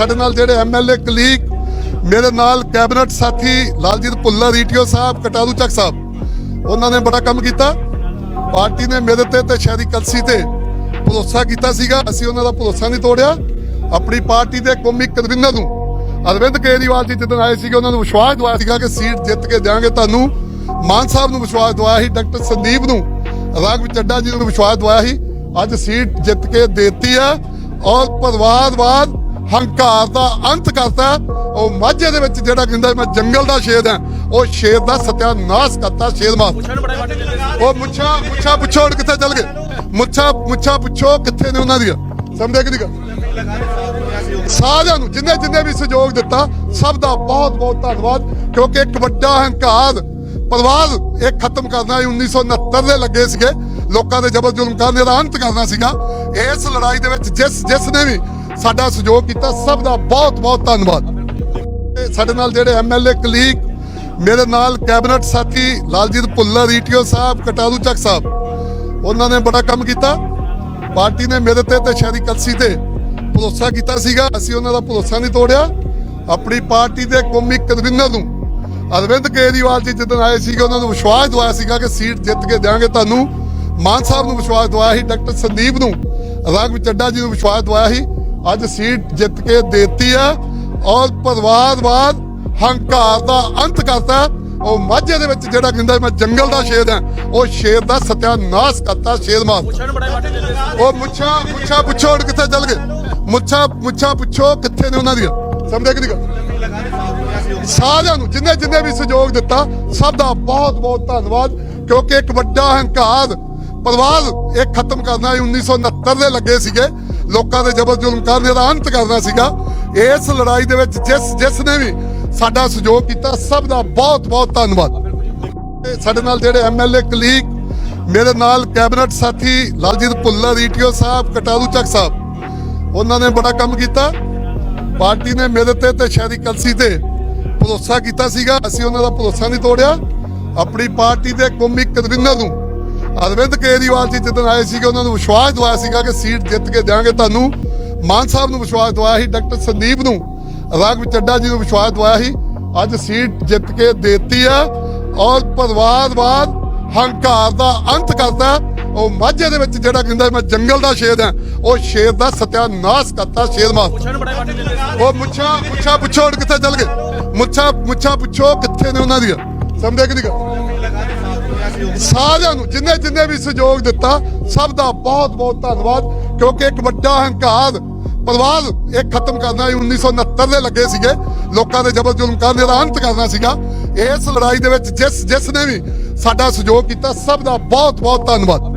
ਸਾਡੇ ਨਾਲ ਜਿਹੜੇ ਐਮਐਲਏ ਕਲੀਗ ਮੇਰੇ ਨਾਲ ਕੈਬਨਿਟ ਸਾਥੀ ਲਾਲਜੀਤ ਭੁੱਲਰ ਈਟੀਓ ਸਾਹਿਬ, ਕਟਾਰੂ ਚੱਕ ਸਾਹਿਬ, ਉਹਨਾਂ ਨੇ ਬੜਾ ਕੰਮ ਕੀਤਾ। ਪਾਰਟੀ ਨੇ ਮੇਰੇ ਤੇ ਤੇ ਸ਼ਹਿਰੀ ਕਲਸੀ ਤੇ ਭਰੋਸਾ ਕੀਤਾ ਸੀਗਾ। ਅਸੀਂ ਉਹਨਾਂ ਦਾ ਭਰੋਸਾ ਨਹੀਂ ਤੋੜਿਆ। ਆਪਣੀ ਪਾਰਟੀ ਦੇ ਕੌਮੀ ਕਨਵੀਨਰ ਨੂੰ ਅਰਵਿੰਦ ਕੇਜਰੀਵਾਲ ਜੀ ਜਦੋਂ ਆਏ ਸੀਗੇ, ਉਹਨਾਂ ਨੂੰ ਵਿਸ਼ਵਾਸ ਦਵਾਇਆ ਸੀਗਾ ਕਿ ਸੀਟ ਜਿੱਤ ਕੇ ਦਿਆਂਗੇ ਤੁਹਾਨੂੰ। ਮਾਨ ਸਾਹਿਬ ਨੂੰ ਵਿਸ਼ਵਾਸ ਦਵਾਇਆ ਸੀ, ਡਾਕਟਰ ਸੰਦੀਪ ਨੂੰ, ਰਾਘਵ ਚੱਡਾ ਜੀ ਨੂੰ ਵਿਸ਼ਵਾਸ ਦਵਾਇਆ ਸੀ। ਅੱਜ ਸੀਟ ਜਿੱਤ ਕੇ ਦੇਤੀ ਹੈ ਔਰ ਪਰਿਵਾਰਵਾਦ ਹੰਕਾਰ ਦਾ ਅੰਤ ਕਰਤਾ ਉਹ ਮਾਝੇ ਦੇ ਵਿੱਚ ਜਿਹੜਾ ਕਹਿੰਦਾ ਮੈਂ ਜੰਗਲ ਦਾ ਸ਼ੇਰ ਹਾਂ। ਉਹ ਸ਼ੇਰ ਦਾ ਸਤਿਆਨਾਸ਼ ਕਰਤਾ ਸ਼ੇਰ ਮਾਰ ਉਹ ਮੁੱਛਾਂ ਮੁੱਛਾਂ ਪੁੱਛੋ ਕਿੱਥੇ ਚੱਲ ਗਏ। ਮੁੱਛਾਂ ਮੁੱਛਾਂ ਪੁੱਛੋ ਕਿੱਥੇ ਨੇ ਉਹਨਾਂ ਦੀਆਂ। ਸਮਝਿਆ ਕਿ ਨਹੀਂ ਸਾਰਿਆਂ ਨੂੰ ਜਿੰਨੇ ਜਿੰਨੇ ਵੀ ਸਹਿਯੋਗ ਦਿੱਤਾ ਸਭ ਦਾ ਬਹੁਤ ਬਹੁਤ ਧੰਨਵਾਦ। ਕਿਉਂਕਿ ਇੱਕ ਵੱਡਾ ਹੰਕਾਰ ਪਰਿਵਾਰ ਇਹ ਖਤਮ ਕਰਨਾ ਇਹ 1969 ਦੇ ਲੱਗੇ ਸੀਗੇ। ਲੋਕਾਂ ਦੇ ਜ਼ਬਰ ਜ਼ੁਲਮ ਕਰਨ ਦਾ ਅੰਤ ਕਰਨਾ ਸੀਗਾ। ਇਸ ਲੜਾਈ ਦੇ ਵਿੱਚ ਜਿਸ ਜਿਸ ਨੇ ਵੀ ਸਾਡਾ ਸਹਿਯੋਗ ਕੀਤਾ। ਸਭ ਦਾ ਬਹੁਤ ਬਹੁਤ ਧੰਨਵਾਦ। ਸਾਡੇ ਨਾਲ ਜਿਹੜੇ ਐਮਐਲਏ ਕਲੀਗ ਮੇਰੇ ਨਾਲ ਕੈਬਨਿਟ ਸਾਥੀ ਲਾਲਜੀਤ ਭੁੱਲਰ ਈਟੀਓ ਸਾਹਿਬ, ਕਟਾਰੂ ਚੱਕ ਸਾਹਿਬ, ਉਹਨਾਂ ਨੇ ਬੜਾ ਕੰਮ ਕੀਤਾ। ਪਾਰਟੀ ਨੇ ਮੇਰੇ ਤੇ ਤੇ ਸ਼ਹਿਰੀ ਕਲਸੀ ਤੇ ਭਰੋਸਾ ਕੀਤਾ ਸੀਗਾ। ਅਸੀਂ ਉਹਨਾਂ ਦਾ ਭਰੋਸਾ ਨਹੀਂ ਤੋੜਿਆ। ਆਪਣੀ ਪਾਰਟੀ ਦੇ ਕੌਮੀ ਕਨਵੀਨਰ ਨੂੰ, ਅਰਵਿੰਦ ਕੇਜਰੀਵਾਲ ਜੀ ਜਦੋਂ ਆਏ ਸੀਗੇ, ਉਹਨਾਂ ਨੂੰ ਵਿਸ਼ਵਾਸ ਦਵਾਇਆ ਸੀਗਾ ਕਿ ਸੀਟ ਜਿੱਤ ਕੇ ਦਿਆਂਗੇ ਤੁਹਾਨੂੰ। ਮਾਨ ਸਾਹਿਬ ਨੂੰ ਵਿਸ਼ਵਾਸ ਦਵਾਇਆ ਸੀ, ਡਾਕਟਰ ਸੰਦੀਪ ਨੂੰ ਰਾਘਵ ਚੱਡਾ ਜੀ ਨੂੰ ਵਿਸ਼ਵਾਸ ਦਵਾਇਆ ਸੀ। ਅੱਜ ਸੀਟ ਜਿੱਤ ਕੇ ਦੇਤੀ ਆ ਔਰ ਪਰਿਵਾਰਵਾਦ ਹੰਕਾਰ ਦਾ ਅੰਤ ਕਰਤਾ। ਉਹ ਮਾਝੇ ਦੇ ਵਿੱਚ ਜਿਹੜਾ ਕਹਿੰਦਾ ਮੈਂ ਜੰਗਲ ਦਾ ਸ਼ੇਰ ਹਾਂ ਉਹ ਸ਼ੇਰ ਦਾ ਸਤਿਆਨਾਸ਼ ਕਰਤਾ ਸ਼ੇਰ ਮਾਰ ਉਹ ਮੁੱਛਾਂ ਮੁੱਛਾਂ ਪੁੱਛੋ ਕਿੱਥੇ ਚੱਲ ਗਏ। ਮੁੱਛਾਂ ਮੁੱਛਾਂ ਪੁੱਛੋ ਕਿੱਥੇ ਨੇ ਉਹਨਾਂ ਦੀਆਂ। ਸਮਝਿਆ ਕਿ ਨਹੀਂ ਸਾਰਿਆਂ ਨੂੰ ਜਿੰਨੇ ਜਿੰਨੇ ਵੀ ਸਹਿਯੋਗ ਦਿੱਤਾ ਸਭ ਦਾ ਬਹੁਤ ਬਹੁਤ ਧੰਨਵਾਦ। ਕਿਉਂਕਿ ਇੱਕ ਵੱਡਾ ਹੰਕਾਰ ਪਰਿਵਾਰ ਇਹ ਖਤਮ ਕਰਨਾ ਇਹ 1969 ਦੇ ਲੱਗੇ ਸੀਗੇ। ਲੋਕਾਂ ਦੇ ਜ਼ਬਰ ਜ਼ੁਲਮ ਕਰਨ ਦਾ ਅੰਤ ਕਰਨਾ ਸੀਗਾ। ਇਸ ਲੜਾਈ ਦੇ ਵਿੱਚ ਜਿਸ ਜਿਸ ਨੇ ਵੀ ਸਾਡਾ ਸਹਿਯੋਗ ਕੀਤਾ, ਸਭ ਦਾ ਬਹੁਤ ਬਹੁਤ ਧੰਨਵਾਦ। ਸਾਡੇ ਨਾਲ ਜਿਹੜੇ ਐਮਐਲਏ ਕਲੀਗ, ਮੇਰੇ ਨਾਲ ਕੈਬਨਿਟ ਸਾਥੀ ਲਾਲਜੀਤ ਭੁੱਲਰ ਈਟੀਓ ਸਾਹਿਬ, ਕਟਾਰੂ ਚੱਕ ਸਾਹਿਬ, ਉਹਨਾਂ ਨੇ ਬੜਾ ਕੰਮ ਕੀਤਾ। ਪਾਰਟੀ ਨੇ ਮੇਰੇ ਤੇ ਤੇ ਸ਼ਹਿਰੀ ਕਲਸੀ ਤੇ ਭਰੋਸਾ ਕੀਤਾ ਸੀਗਾ। ਅਸੀਂ ਉਹਨਾਂ ਦਾ ਭਰੋਸਾ ਨਹੀਂ ਤੋੜਿਆ। ਆਪਣੀ ਪਾਰਟੀ ਦੇ ਕੌਮੀ ਕਨਵੀਨਰ ਨੂੰ ਅਰਵਿੰਦ ਕੇਜਰੀਵਾਲ ਜੀ ਜਦੋਂ ਆਏ ਸੀਗੇ ਉਹਨਾਂ ਨੂੰ ਵਿਸ਼ਵਾਸ ਦਵਾਇਆ ਸੀਗਾ ਕਿ ਸੀਟ ਜਿੱਤ ਕੇ ਦਿਆਂਗੇ ਤੁਹਾਨੂੰ ਮਾਨ ਸਾਹਿਬ ਨੂੰ ਵਿਸ਼ਵਾਸ ਦਵਾਇਆ ਸੀ ਡਾਕਟਰ ਸੰਦੀਪ ਨੂੰ ਰਾਘਵ ਚੱਡਾ ਜੀ ਨੂੰ ਵਿਸ਼ਵਾਸ ਦਵਾਇਆ ਸੀ। ਅੱਜ ਸੀਟ ਜਿੱਤ ਕੇ ਦੇਤੀ ਆ ਔਰ ਪਰਿਵਾਰਵਾਦ ਹੰਕਾਰ ਦਾ ਅੰਤ ਕਰਤਾ ਉਹ ਮਾਝੇ ਦੇ ਵਿੱਚ ਜਿਹੜਾ ਕਹਿੰਦਾ ਮੈਂ ਜੰਗਲ ਦਾ ਸ਼ੇਰ ਹਾਂ ਉਹ ਸ਼ੇਰ ਦਾ ਸਤਿਆਨਾਸ਼ ਕਰਤਾ ਸ਼ੇਰ ਮਾਰ ਉਹ ਮੁੱਛਾਂ ਮੁੱਛਾਂ ਪੁੱਛੋ ਕਿੱਥੇ ਚੱਲ ਗਏ। ਮੁੱਛਾਂ ਮੁੱਛਾਂ ਪੁੱਛੋ ਕਿੱਥੇ ਨੇ ਉਹਨਾਂ ਦੀਆਂ। ਸਮਝਿਆ ਕਿ ਨਹੀਂ ਸਾਰਿਆਂ ਨੂੰ ਜਿੰਨੇ ਜਿੰਨੇ ਵੀ ਸਹਿਯੋਗ ਦਿੱਤਾ, ਸਭ ਦਾ ਬਹੁਤ ਬਹੁਤ ਧੰਨਵਾਦ, ਕਿਉਂਕਿ ਇੱਕ ਵੱਡਾ ਹੰਕਾਰ ਪਰਿਵਾਰ ਇਹ ਖਤਮ ਕਰਨਾ ਇਹ 1969 ਦੇ ਲੱਗੇ ਸੀਗੇ, ਲੋਕਾਂ ਦੇ ਜ਼ਬਰ ਜ਼ੁਲਮ ਕਰਨ ਦਾ ਅੰਤ ਕਰਨਾ ਸੀਗਾ। ਇਸ ਲੜਾਈ ਦੇ ਵਿੱਚ ਜਿਸ ਜਿਸ ਨੇ ਵੀ ਸਾਡਾ ਸਹਿਯੋਗ ਕੀਤਾ, ਸਭ ਦਾ ਬਹੁਤ ਬਹੁਤ ਧੰਨਵਾਦ।